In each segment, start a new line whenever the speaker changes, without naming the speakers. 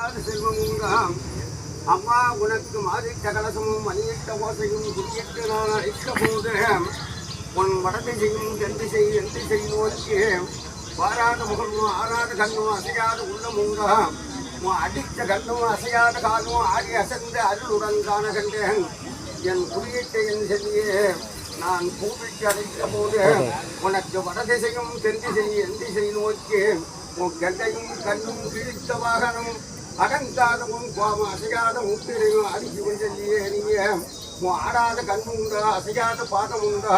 செல்வமுங்காம் அம்மா உனக்கு மாதிரிட்ட கலசமும் மணியிட்ட ஓசையும் குடியிட்டு நான் அழைக்க போது உன் வடத்தை செய்யும் எந்த செய் எந்த செய் வாராத முகமும் ஆறாத கண்ணும் அசையாத உள்ளமுங்காம் உன் அடித்த கண்ணும் அசையாத காலும் ஆடி அசைந்த அருளுடன் காண கண்டேன் என் குறியிட்ட என் செல்லியே நான் கூப்பிட்டு அழைத்த போது உனக்கு வடதிசையும் தென் திசை என் திசை நோக்கி உன் கண்டையும் கண்ணும் கிழித்த வாகனம் அடங்காதவும் கோம அசையாத முத்திரையும் அடிச்சு கொண்டியே நீ உன் ஆடாத கண்ணு உண்டா அசையாத பாதம் உண்டா.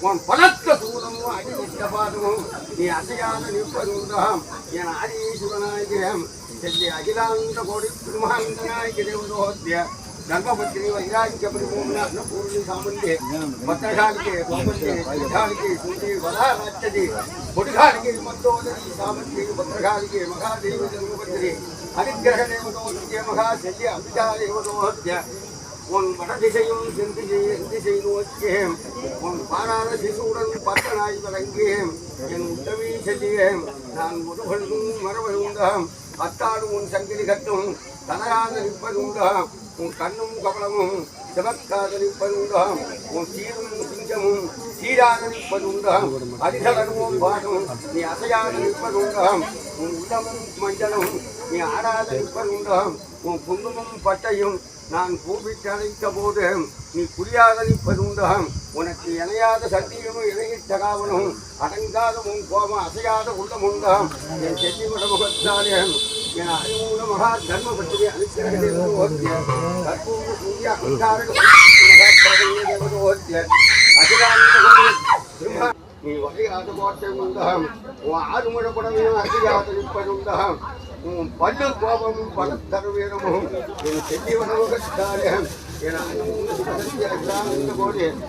உன் பலத்த சூதமும் அடிவிட்ட பாதமும் நீ அசையாத நிற்பது உண்டா. என் ஆதீஸ்வரனாகியம் செல்லி அகிலாந்த கோடி திருமாந்த தேவதோத்திய ధర్మపత్రి వైరాగ్య పరిపూర్ణ పూర్ణి సామంతి భద్రకానికి కోపంతి యుద్ధానికి సూర్య వధారాచ్చది పొడికానికి మద్దోదరి సామంతి భద్రకానికి మహాదేవి ధర్మపత్రి హరిగ్రహ దేవతోహత్య మహాశల్య అంబికాదేవతోహత్య உன் வடதிசையும் சென்று திசை நோக்கியேம் உன் பாராத சிசுவுடன் பத்தனாய் வழங்கியேம் என் உதவி செய்யேன் நான் முதுகழும் மரபு உண்டாம் அத்தாடு உன் சங்கிலி கட்டும் தனராத நிற்பது உண்டாம் உன் கண்ணும் கவலமும் சிவக்காத நிற்பது உன் சீரும் சிங்கமும் சீராத நிற்பது உண்டாம் அதிசலனும் நீ அசையாத நிற்பதுண்டாம் உன் உள்ளமும் மஞ்சளும் நீ ஆடாத நிற்பதுண்டாம் உன் குங்குமம் பட்டையும் நான் கூப்பிட்டழைத்த போது நீ குறியாக நிற்பதுண்டாம் உனக்கு இணையாத சத்தியமும் இணையிட்ட காவலும் அடங்காத உன் கோபம் அசையாத உள்ளமுண்டாம் என் செல்லிமட முகத்தாலே என் அறிமூல மகா தர்ம பற்றி அனுப்பிய கற்பூர சூரிய அங்காரக நீ வகையாத கோட்டை உண்டாம் உன் ஆறுமுட குடமையும் அசையாத நிற்பதுண்டாம் உன் பல்லு கோபமும் பலத்தரவீரமும் என் செல்லிவனமுகத்தாலே என் அன்பு கோடி என்